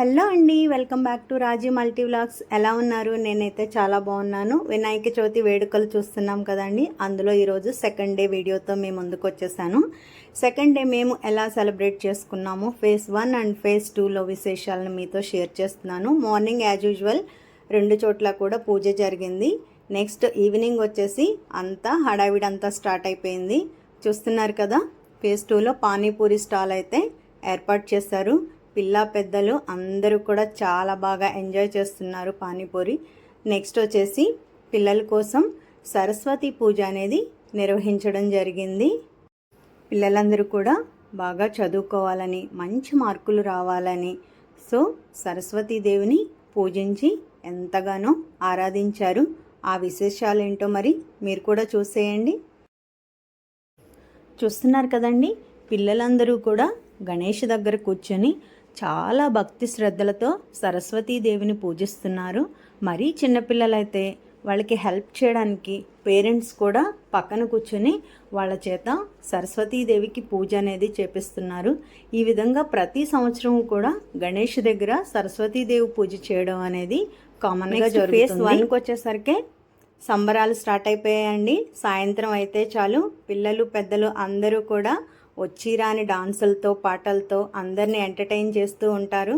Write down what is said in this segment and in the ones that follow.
Hello అండి welcome back to Raji multi vlogs ఎలా ఉన్నారు? నేనైతే చాలా బాగున్నాను. వినాయక చవితి వేడుకలు చూస్తున్నాం కదండి. అందులో ఈరోజు సెకండ్ డే వీడియోతో మేము ముందుకు వచ్చేసాను. సెకండ్ డే మేము ఎలా సెలబ్రేట్ చేసుకున్నాము ఫేజ్ వన్ అండ్ ఫేజ్ టూలో విశేషాలను మీతో షేర్ చేస్తున్నాను. మార్నింగ్ యాజ్ యూజువల్ రెండు చోట్ల కూడా పూజ జరిగింది. నెక్స్ట్ ఈవినింగ్ వచ్చేసి అంతా హడావిడంతా స్టార్ట్ అయిపోయింది. చూస్తున్నారు కదా ఫేజ్ టూలో పానీపూరి స్టాల్ అయితే ఏర్పాటు చేశారు. పిల్ల పెద్దలు అందరూ కూడా చాలా బాగా ఎంజాయ్ చేస్తున్నారు పానీపూరి. నెక్స్ట్ వచ్చేసి పిల్లల కోసం సరస్వతి పూజ అనేది నిర్వహించడం జరిగింది. పిల్లలందరూ కూడా బాగా చదువుకోవాలని మంచి మార్కులు రావాలని సో సరస్వతీదేవిని పూజించి ఎంతగానో ఆరాధించారు. ఆ విశేషాలు ఏంటో మరి మీరు కూడా చూసేయండి. చూస్తున్నారు కదండి? పిల్లలందరూ కూడా గణేష్ దగ్గర కూర్చొని చాలా భక్తి శ్రద్ధలతో సరస్వతీదేవిని పూజిస్తున్నారు. మరీ చిన్నపిల్లలైతే వాళ్ళకి హెల్ప్ చేయడానికి పేరెంట్స్ కూడా పక్కన కూర్చొని వాళ్ళ చేత సరస్వతీదేవికి పూజ అనేది చేపిస్తున్నారు. ఈ విధంగా ప్రతి సంవత్సరం కూడా గణేష్ దగ్గర సరస్వతీదేవి పూజ చేయడం అనేది కామన్గా జరుగుతుంది. ఫేస్ వన్కి వచ్చేసరికి సంబరాలు స్టార్ట్ అయిపోయాయండి. సాయంత్రం అయితే చాలు. పిల్లలు పెద్దలు అందరూ కూడా వచ్చిరాని డాన్సులతో పాటలతో అందరినీ ఎంటర్టైన్ చేస్తూ ఉంటారు.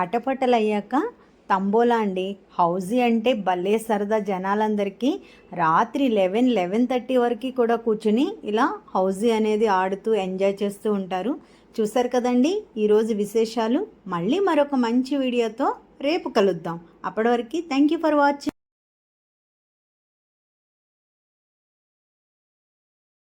ఆటపాటలు అయ్యాక తంబోలా అండి. హౌజీ అంటే భలే సరదా జనాలందరికీ. రాత్రి లెవెన్ లెవెన్ థర్టీ వరకు కూడా కూర్చుని ఇలా హౌజీ అనేది ఆడుతూ ఎంజాయ్ చేస్తూ ఉంటారు. చూసారు కదండి? ఈరోజు విశేషాలు. మళ్ళీ మరొక మంచి వీడియోతో రేపు కలుద్దాం. అప్పటి వరకు థ్యాంక్ యూ ఫర్ వాచింగ్.